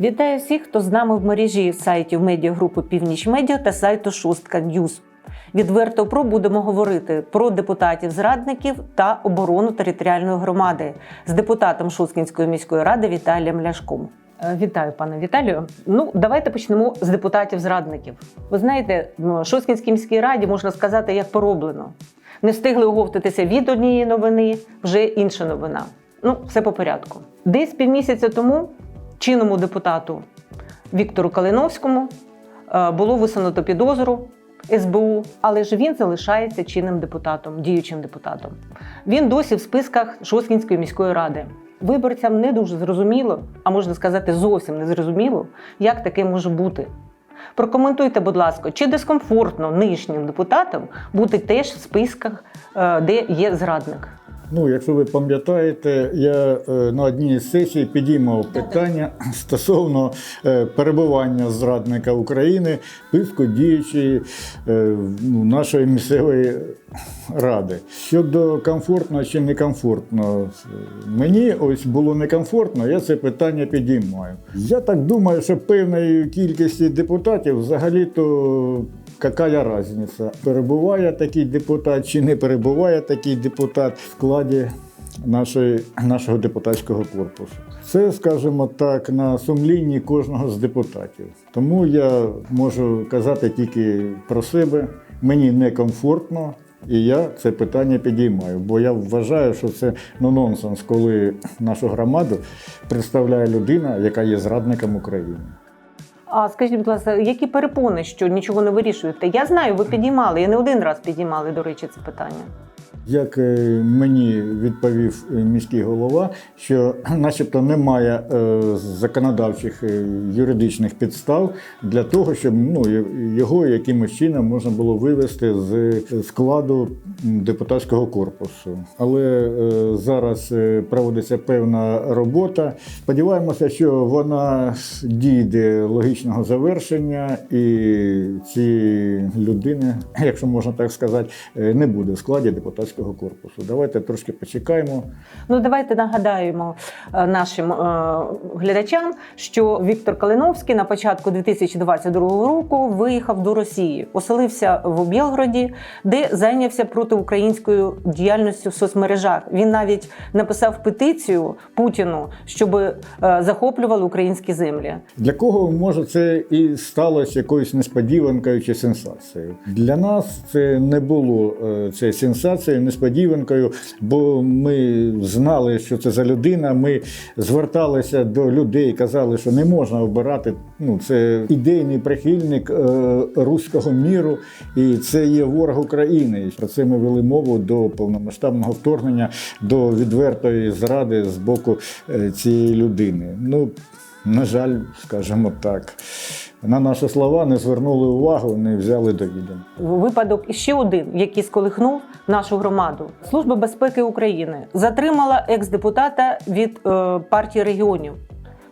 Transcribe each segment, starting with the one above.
Вітаю всіх, хто з нами в мережі сайтів медіагрупи Північ Медіа та сайту Шустка Ньюз. Відверто про будемо говорити про депутатів-зрадників та оборону територіальної громади з депутатом Шосткінської міської ради Віталієм Ляшком. Е, Вітаю, пане Віталію. Ну, давайте почнемо з депутатів-зрадників. Ви знаєте, в Шосткінській міській раді можна сказати, як пороблено. Не встигли оговтатися від однієї новини, вже інша новина. Ну, все по порядку. Десь півмісяця тому чинному депутату Віктору Калиновському е, було висунуто підозру СБУ, але ж він залишається чинним депутатом, діючим депутатом. Він досі в списках Шосткінської міської ради. Виборцям не дуже зрозуміло, а можна сказати, зовсім не зрозуміло, як таке може бути. Прокоментуйте, будь ласка, чи дискомфортно нинішнім депутатам бути теж в списках, е, де є зрадник? Ну, якщо ви пам'ятаєте, я е, на одній із сесій підіймав питання стосовно е, перебування зрадника України в списку діючої е, ну, нашої місцевої ради. Щодо комфортно чи некомфортно, мені ось було некомфортно, я це питання підіймаю. Я так думаю, що певної кількості депутатів взагалі-то яка різниця? Перебуває такий депутат чи не перебуває такий депутат в складі нашої, нашого депутатського корпусу. Це, скажімо так, на сумлінні кожного з депутатів. Тому я можу казати тільки про себе. Мені некомфортно. І я це питання підіймаю, бо я вважаю, що це ну, нонсенс, коли нашу громаду представляє людина, яка є зрадником України. А скажіть, будь ласка, які перепони, що нічого не вирішуєте? Я знаю, ви підіймали, Я не один раз підіймали, до речі, це питання. Як е, мені відповів е, міський голова, що начебто немає е, законодавчих юридичних підстав для того, щоб ну, його якимось чином можна було вивести з складу депутатського корпусу. Але зараз проводиться певна робота. Сподіваємося, що вона дійде логічного завершення, і ці людини, якщо можна так сказати, не буде в складі депутатського корпусу. Давайте трошки почекаємо. Ну давайте нагадаємо е, нашим е, глядачам, що Віктор Калиновський на початку 2022 року виїхав до Росії, оселився в Білгороді, де зайнявся протиукраїнською діяльністю в соцмережах. Він навіть написав петицію Путіну, щоб е, захоплювали українські землі. Для кого може це і сталося якоюсь несподіванкою чи сенсацією? Для нас це не було е, це сенсацією, несподіванкою, бо ми знали, що це за людина. Ми зверталися до людей, казали, що не можна обирати. Ну це ідейний прихильник е, руського міру, і це є ворог України. Про це ми вели мову до повномасштабного вторгнення, до відвертої зради з боку е, цієї людини. Ну на жаль, скажімо так, на наші слова не звернули увагу, не взяли до відома. Випадок іще один, який сколихнув нашу громаду. Служба безпеки України затримала екс-депутата від е, партії регіонів.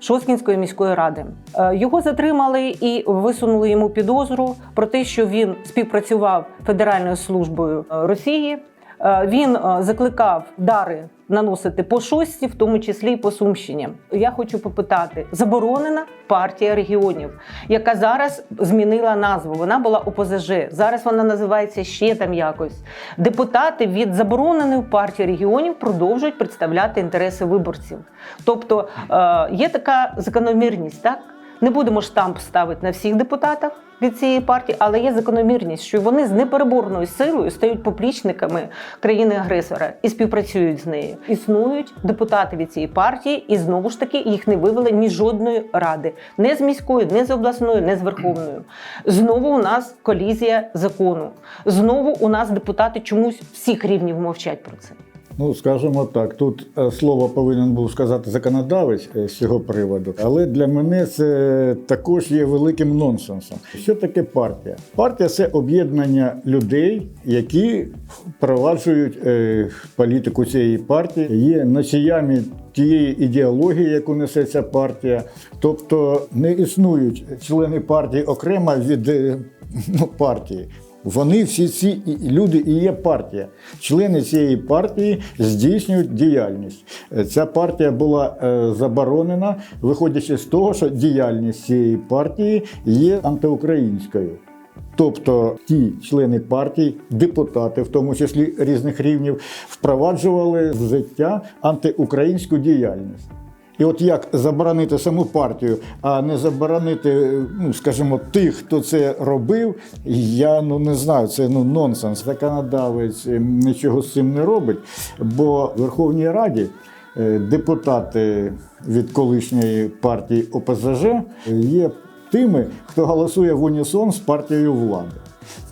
Шосткінської міської ради Е, його затримали і висунули йому підозру про те, що він співпрацював Федеральною службою е, Росії. Він закликав дари наносити по шості, в тому числі і по Сумщині. Я хочу попитати: заборонена партія регіонів, яка зараз змінила назву. Вона була ОПЗЖ. Зараз вона називається ще там якось. Депутати від забороненої партії регіонів продовжують представляти інтереси виборців. Тобто е, є така закономірність, так? Не будемо штамп ставити на всіх депутатах від цієї партії, але є закономірність, що вони з непереборною силою стають поплічниками країни-агресора і співпрацюють з нею. Існують депутати від цієї партії, і знову ж таки їх не вивели ні жодної ради, не з міської, не з обласної, не з верховною. Знову у нас колізія закону. Знову у нас депутати чомусь всіх рівнів мовчать про це. Ну, скажімо так, тут е, слово повинен був сказати законодавець е, з цього приводу, але для мене це також є великим нонсенсом. Що таке партія? Партія це об'єднання людей, які впроваджують е, політику цієї партії, є носіями тієї ідеології, яку несе ця партія. Тобто не існують члени партії окремо від ну, партії. Вони всі ці люди і є партія. Члени цієї партії здійснюють діяльність. Е, Ця партія була е, заборонена, виходячи з того, що діяльність цієї партії є антиукраїнською. Тобто ті члени партії, депутати, в тому числі різних рівнів, впроваджували в життя антиукраїнську діяльність. І от як заборонити саму партію, а не заборонити, ну скажімо, тих, хто це робив, я ну не знаю, це ну нонсенс. Законодавець е, нічого з цим не робить, бо в Верховній Раді е, депутати від колишньої партії ОПЗЖ є тими, хто голосує в унісон з партією влади.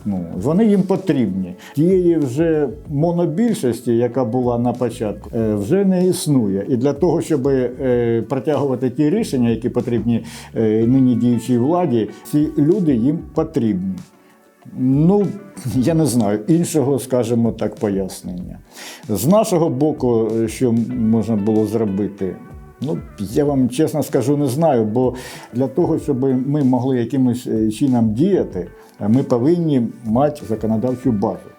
Ну, вони їм потрібні. Тієї вже монобільшості, яка була на початку, е, вже не існує. І для того, щоб е, протягувати ті рішення, які потрібні е, нині діючій владі, ці люди їм потрібні. Ну, я не знаю іншого, скажімо так, пояснення. З нашого боку, що можна було зробити, ну я вам чесно скажу, не знаю. Бо для того, щоб ми могли якимось е, чином діяти, е, ми повинні мати законодавчу базу.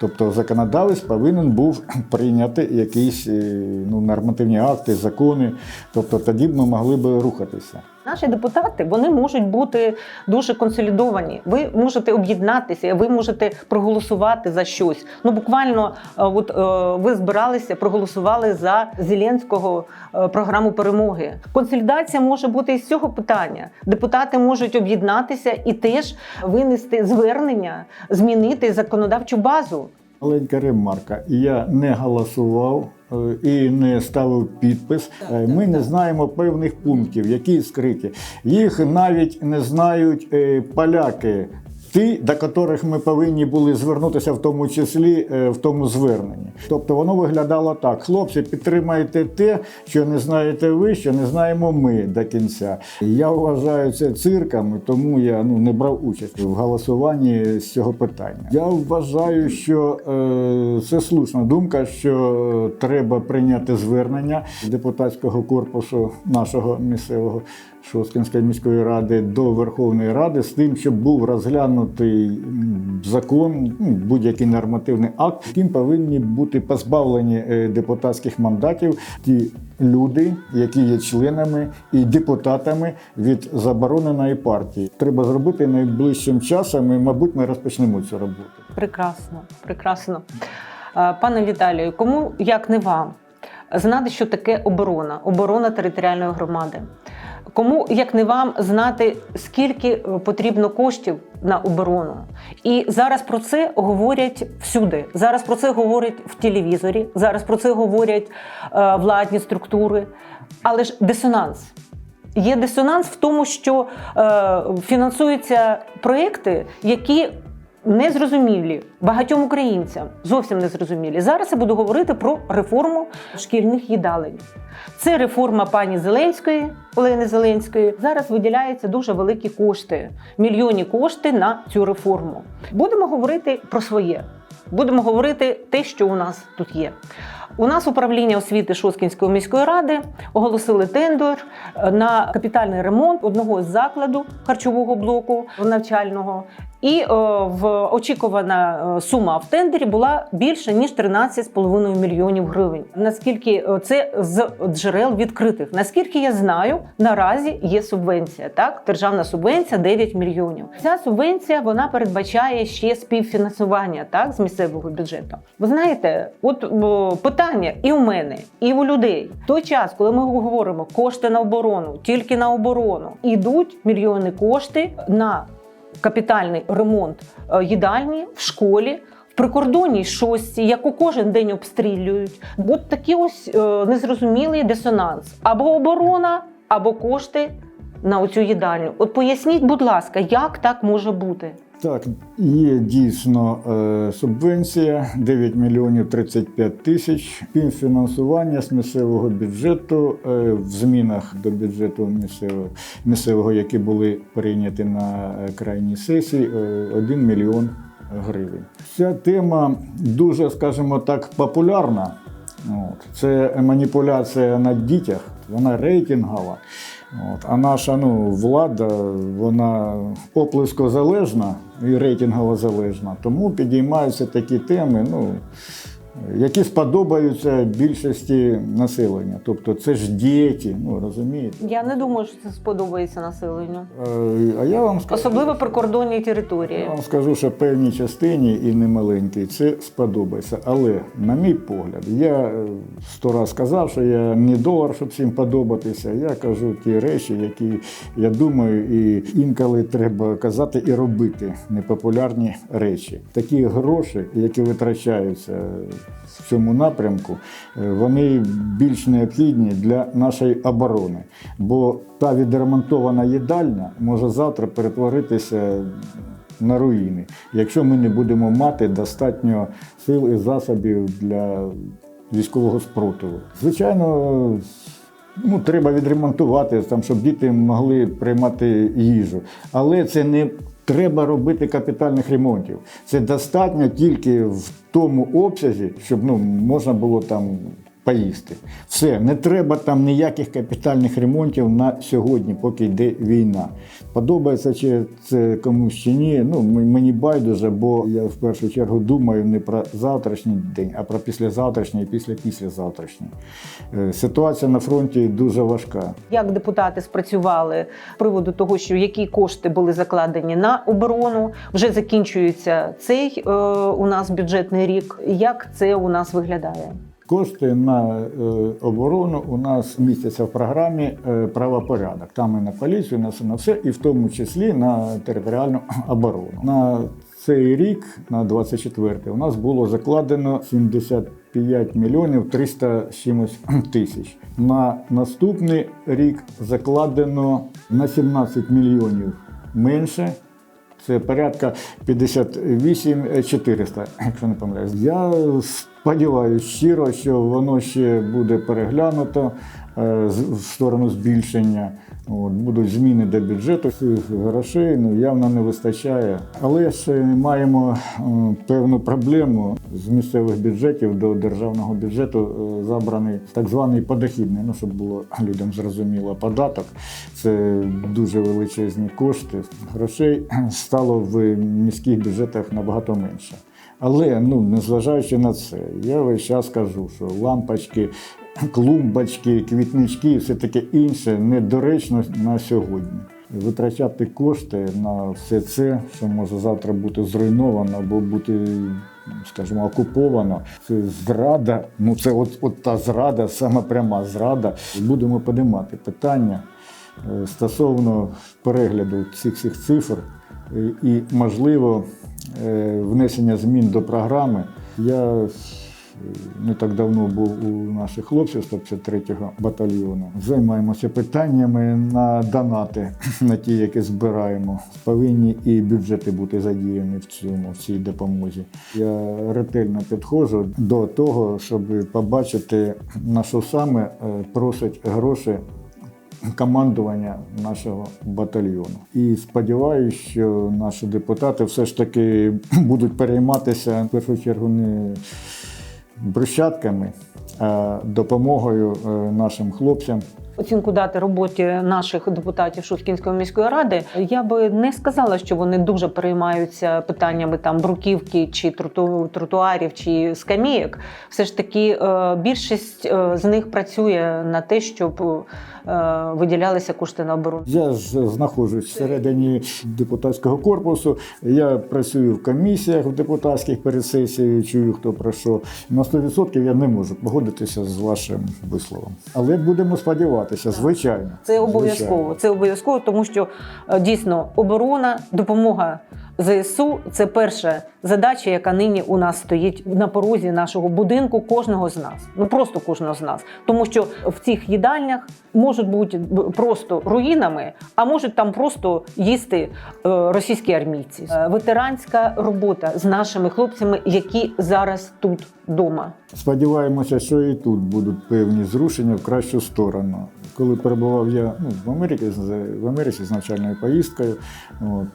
Тобто законодавець повинен був прийняти якісь е, ну, нормативні акти, закони. Тобто тоді б ми могли б рухатися. Наші депутати вони можуть бути дуже консолідовані. Ви можете об'єднатися, ви можете проголосувати за щось. Ну буквально, е, от е, ви збиралися, проголосували за Зеленського е, програму перемоги. Консолідація може бути із цього питання. Депутати можуть об'єднатися і теж винести звернення, змінити законодавчу базу. Маленька ремарка. Я не голосував е, і не ставив підпис. Е, Ми не знаємо певних пунктів, які скриті. Їх навіть не знають е, поляки. Ті, до яких ми повинні були звернутися, в тому числі е, в тому зверненні. Тобто воно виглядало так: хлопці, підтримайте те, що не знаєте ви, що не знаємо ми до кінця. Я вважаю це цирком, тому я ну не брав участь в голосуванні з цього питання. Я вважаю, що е, це слушна думка, що треба прийняти звернення депутатського корпусу нашого місцевого. Шосткинської міської ради до Верховної Ради з тим, щоб був розглянутий закон, ну, будь-який нормативний акт, яким повинні бути позбавлені е, депутатських мандатів ті люди, які є членами і депутатами від забороненої партії. Треба зробити найближчим часом, і, мабуть, ми розпочнемо цю роботу. Прекрасно, прекрасно. Пане Віталію, кому як не вам знати, що таке оборона, оборона територіальної громади? Кому як не вам знати, скільки е, потрібно коштів на оборону? І зараз про це говорять всюди. Зараз про це говорять в телевізорі, зараз про це говорять е, владні структури. Але ж дисонанс. Є дисонанс в тому, що е, фінансуються проекти, які незрозумілі багатьом українцям, зовсім незрозумілі. Зараз я буду говорити про реформу шкільних їдалень. Це реформа пані Зеленської, Олени Зеленської. Зараз виділяються дуже великі кошти, мільйонні кошти на цю реформу. Будемо говорити про своє. Будемо говорити те, що у нас тут є. У нас управління освіти Шоскінської міської ради оголосили тендер е, на капітальний ремонт одного з закладу харчового блоку навчального. І е, в очікувана е, сума в тендері була більше ніж 13,5 мільйонів гривень. Наскільки е, це з джерел відкритих? Наскільки я знаю, наразі є субвенція. Так, державна субвенція 9 мільйонів. Ця субвенція вона передбачає ще співфінансування так з місцевого бюджету. Ви знаєте, от о, питання і у мене, і у людей. В той час, коли ми говоримо кошти на оборону, тільки на оборону, ідуть мільйони кошти на капітальний ремонт е, їдальні в школі. В прикордонній шості, яку кожен день обстрілюють, от такий ось е, незрозумілий дисонанс або оборона, або кошти на оцю їдальню. От поясніть, будь ласка, як так може бути? Так, є дійсно е, субвенція 9 мільйонів 35 тисяч. Фінансування з місцевого бюджету е, в змінах до бюджету місцевого, місцевого, які були прийняті на е, крайній сесії, е, 1 мільйон гривень. Ця тема дуже, скажімо так, популярна. Це маніпуляція на дітях, вона рейтингова. От. А наша ну, влада, вона оплескозалежна і рейтингово залежна, тому підіймаються такі теми, ну, які сподобаються більшості населення. Тобто це ж діти, ну розумієте. Я не думаю, що це сподобається населенню, Е, А я вам скажу, особливо прикордонні території. я вам скажу, що певній частині і немаленькій це сподобається. Але, на мій погляд, я е, сто раз сказав, що я не долар, щоб всім подобатися. Я кажу ті речі, які я думаю, і інколи треба казати і робити непопулярні речі. Такі гроші, які витрачаються в цьому напрямку, е, вони більш необхідні для нашої оборони. Бо та відремонтована їдальня може завтра перетворитися на руїни, якщо ми не будемо мати достатньо сил і засобів для військового спротиву. Звичайно, ну, треба відремонтувати, там, щоб діти могли приймати їжу. Але це не треба робити капітальних ремонтів. Це достатньо тільки в тому обсязі, щоб ну, можна було там поїсти. Все, не треба там ніяких капітальних ремонтів на сьогодні, поки йде війна. Подобається чи це комусь чи ні. Ну мені байдуже, бо я в першу чергу думаю не про завтрашній день, а про післязавтрашній і після післязавтрашній. Е, Ситуація на фронті дуже важка. Як депутати спрацювали з приводу того, що які кошти були закладені на оборону, вже закінчується цей е, у нас бюджетний рік. Як це у нас виглядає? Кошти на е, оборону у нас містяться в програмі е, правопорядок. Там і на поліцію, і на на все, і в тому числі на територіальну оборону. На цей рік, на 24-й, у нас було закладено 75 мільйонів 300 з чимось тисяч. На наступний рік закладено на 17 мільйонів менше. Це порядка 58 400, якщо не помиляюсь. Я сподіваюся щиро, що воно ще буде переглянуто е, в сторону збільшення. От, будуть зміни до бюджету. Цих грошей ну, явно не вистачає. Але ще маємо е, певну проблему з місцевих бюджетів до державного бюджету е, забраний так званий подохідний, ну щоб було людям зрозуміло, податок. Це дуже величезні кошти. Грошей стало в міських бюджетах набагато менше. Але ну, незважаючи на це, я весь час кажу, що лампочки, клумбочки, квітнички і все таке інше недоречно на сьогодні. Витрачати кошти на все це, що може завтра бути зруйновано або бути, скажімо, окуповано. Це зрада. Ну це от, от та зрада, сама пряма зрада. Будемо підіймати питання е, стосовно перегляду цих всіх цифр і, можливо, е, внесення змін до програми. Я е, не так давно був у наших хлопців 153-го батальйону. Займаємося питаннями на донати, на ті, які збираємо. Повинні і бюджети бути задіяні в цьому, в цій допомозі. Я ретельно підходжу до того, щоб побачити, на що саме е, просять гроші командування нашого батальйону. І сподіваюся, що наші депутати все ж таки будуть перейматися в першу чергу не брусчатками, а допомогою е, нашим хлопцям. Оцінку дати роботі наших депутатів Шуткінської міської ради. Я би не сказала, що вони дуже переймаються питаннями там бруківки чи троту- тротуарів чи скамійок. Все ж таки, е, більшість е, з них працює на те, щоб е, виділялися кошти на оборону. Я ж знаходжусь всередині депутатського корпусу. Я працюю в комісіях в депутатських перед сесією, чую, хто про що. На 100% я не можу погодитися з вашим висловом. Але будемо сподіватися, звичайно. Це обов'язково. Це обов'язково, тому що е, дійсно оборона, допомога ЗСУ це перша задача, яка нині у нас стоїть на порозі нашого будинку, кожного з нас. Ну просто кожного з нас. Тому що в цих їдальнях можуть бути просто руїнами, а можуть там просто їсти е, російські армійці. Е, Ветеранська робота з нашими хлопцями, які зараз тут вдома. Сподіваємося, що і тут будуть певні зрушення в кращу сторону. Коли перебував я ну, в Америці в Америці з навчальною поїздкою,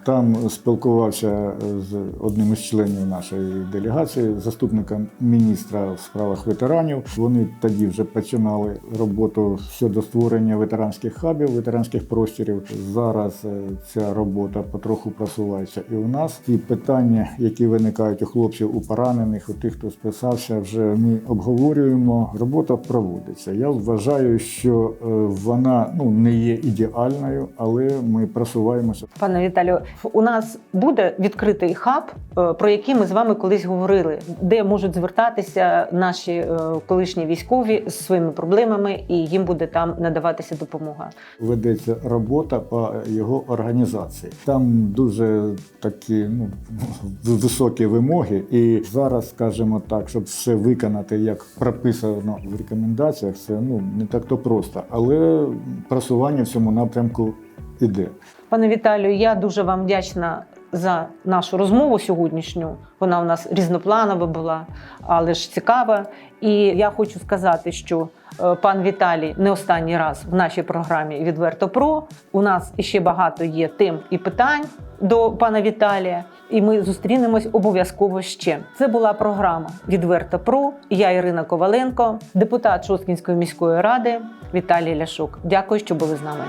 там спілкувався. спілкувався з одним із членів нашої делегації, заступником міністра в справах ветеранів. Вони тоді вже починали роботу щодо створення ветеранських хабів, ветеранських просторів. Зараз е, ця робота потроху просувається і у нас. Ті питання, які виникають у хлопців, у поранених, у тих, хто списався, вже ми обговорюємо. Робота проводиться. Я вважаю, що е, вона ну не є ідеальною, але ми просуваємося. Пане Віталію, у нас буде відкритий хаб, е, про який ми з вами колись говорили, де можуть звертатися наші е, колишні військові з своїми проблемами, і їм буде там надаватися допомога. ведеться робота по його організації. Там дуже такі ну, високі вимоги, і зараз, скажімо так, щоб все виконати, як прописано в рекомендаціях, це ну не так то просто, але просування в цьому напрямку іде. Пане Віталію, я дуже вам вдячна за нашу розмову сьогоднішню. Вона у нас різнопланова була, але ж цікава. І я хочу сказати, що е, пан Віталій не останній раз в нашій програмі Відверто Про. У нас іще багато є тем і питань до пана Віталія, і ми зустрінемось обов'язково ще. Це була програма Відверто Про. Я Ірина Коваленко, депутат Шосткінської міської ради Віталій Ляшук. Дякую, що були з нами.